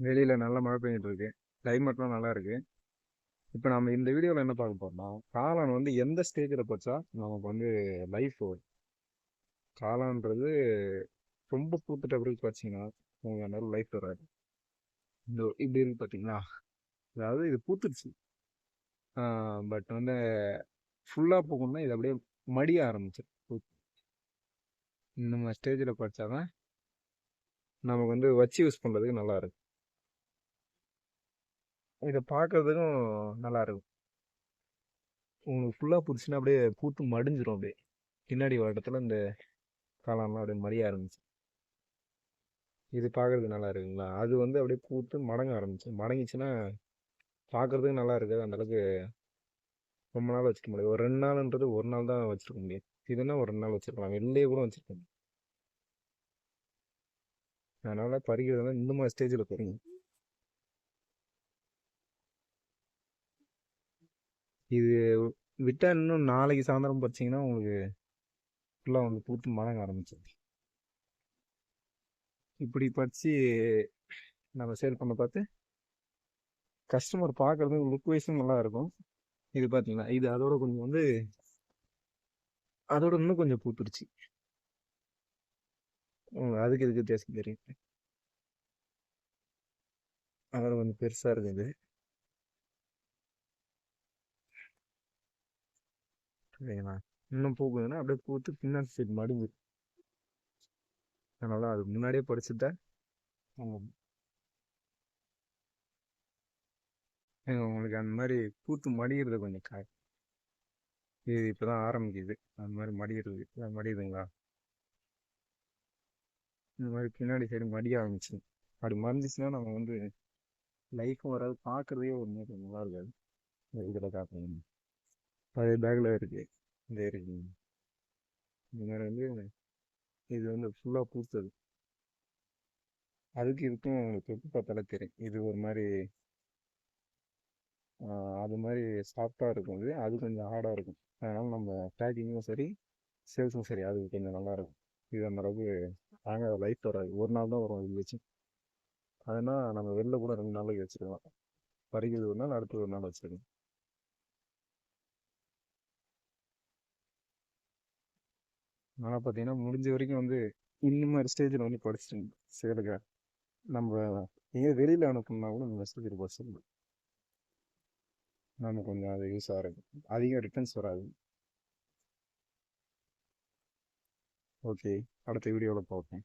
வெளியில் நல்ல மழை பெஞ்சிட்டு இருக்கு கிளைமேட்லாம் நல்லா இருக்கு இப்போ நம்ம இந்த வீடியோவில் என்ன பார்க்க போறோம்னா காளான் வந்து எந்த ஸ்டேஜில் போச்சா நமக்கு வந்து லைஃப் வரும் காளான்றது ரொம்ப பூத்துட்ட பிறகு பார்த்தீங்கன்னா உங்களுக்கு அந்த லைஃப் வராது. இந்த இப்படி இருக்கு பார்த்தீங்களா அதாவது இது பூத்துருச்சு பட் வந்து ஃபுல்லாக போகணும்னா இது அப்படியே மடிய ஆரம்பிச்சு இந்த மாதிரி ஸ்டேஜில் படித்தாதான் நமக்கு வந்து வச்சு யூஸ் பண்ணுறதுக்கு நல்லாயிருக்கும் இதை பார்க்கறதுக்கும் நல்லா இருக்கும். உங்களுக்கு ஃபுல்லாக பிடிச்சின்னா அப்படியே பூத்து மடிஞ்சிடும் அப்படியே. பின்னாடி வர இடத்துல இந்த காளான்லாம் அப்படியே மடிய ஆரம்பிச்சு இது பார்க்கறதுக்கு நல்லா இருக்குங்களா? அது வந்து அப்படியே பூத்து மடங்க ஆரம்பிச்சு மடங்கிச்சுன்னா பார்க்குறதுக்கு நல்லா இருக்காது. அந்தளவுக்கு ரொம்ப நாள் வச்சுக்க முடியாது. ஒரு ரெண்டு நாள்ன்றது ஒரு நாள் தான் வச்சுருக்க முடியும். இதுன்னா ஒரு ரெண்டு நாள் வச்சுருக்கலாம். வெளியே கூட வச்சுருக்கேன் அதனால் பறிக்கிறது இந்த மாதிரி ஸ்டேஜில் பறிங்க. இது விட்டால் இன்னும் நாளைக்கு சாயந்தரம் பறிச்சிங்கன்னா உங்களுக்கு ஃபுல்லாக வந்து பூத்து மடங்க ஆரம்பிச்சிடும். இப்படி பறித்து நம்ம சேல் பண்ண பார்த்து கஸ்டமர் பார்க்குறது லுக் வைஸும் நல்லா இருக்கும். இது பார்த்தீங்கன்னா இது அதோட கொஞ்சம் வந்து அதோட இன்னும் கொஞ்சம் பூத்துருச்சு. அதுக்கு இதுக்கு வித்தியாசம் தெரியும்? அதோட கொஞ்சம் பெருசாக இருக்குது சரிங்களா இன்னும் பூக்குதுன்னா அப்படியே பூத்து பின்னாடி சைடு மடிஞ்சு. அதனால அது முன்னாடியே படிச்சுட்டா உங்களுக்கு அந்த மாதிரி பூத்து மடிகிறது கொஞ்சம் கா இது இப்போ தான் ஆரம்பிக்குது. அந்த மாதிரி மடிகிறது அது மடியுதுங்களா? இந்த மாதிரி பின்னாடி சைடு மடிய ஆரம்பிச்சு. அப்படி மறந்துச்சுன்னா நம்ம வந்து லைஃப் வராது பார்க்குறதே ஒரு மாதிரி நல்லா இருக்காது. இதில் காப்பீங்க பழைய பேக்கில் இருக்கு. இந்த இருக்கு. இந்த மாதிரி வந்து இது வந்து ஃபுல்லாக பூத்தது. அதுக்கு இதுக்கும் உங்களுக்கு எப்படி பார்த்தாலே தெரியும். இது ஒரு மாதிரி அது மாதிரி சாஃப்டாக இருக்கும் இது. அது கொஞ்சம் ஹார்டாக இருக்கும். அதனால் நம்ம பேக்கிங்கும் சரி சேல்ஸும் சரி அது கொஞ்சம் நல்லா இருக்கும். இது அந்த அளவுக்கு நாங்கள் லைஃப் வராது. ஒரு நாள் தான் வரும் இது வச்சு. அதனால் நம்ம வெளில கூட ரெண்டு நாளைக்கு வச்சுக்கலாம். பறிக்கிறது ஒரு நாள் அடுத்து ஒரு நாள் வச்சுருக்கோம் ஆனால் பார்த்தீங்கன்னா முடிஞ்ச வரைக்கும் வந்து இந்த மாதிரி ஸ்டேஜில் வந்து படிச்சுட்டு சேலுங்க நம்ம எங்கேயும் வெளியில் அனுப்பணும்னா கூட இந்த மெசேஜில் படிச்சிருங்க நம்ம கொஞ்சம் அது யூஸாக இருக்கும் அதிகம் ரிட்டர்ன்ஸ் வராது. ஓகே அடுத்த வீடியோவில் பார்ப்பேன்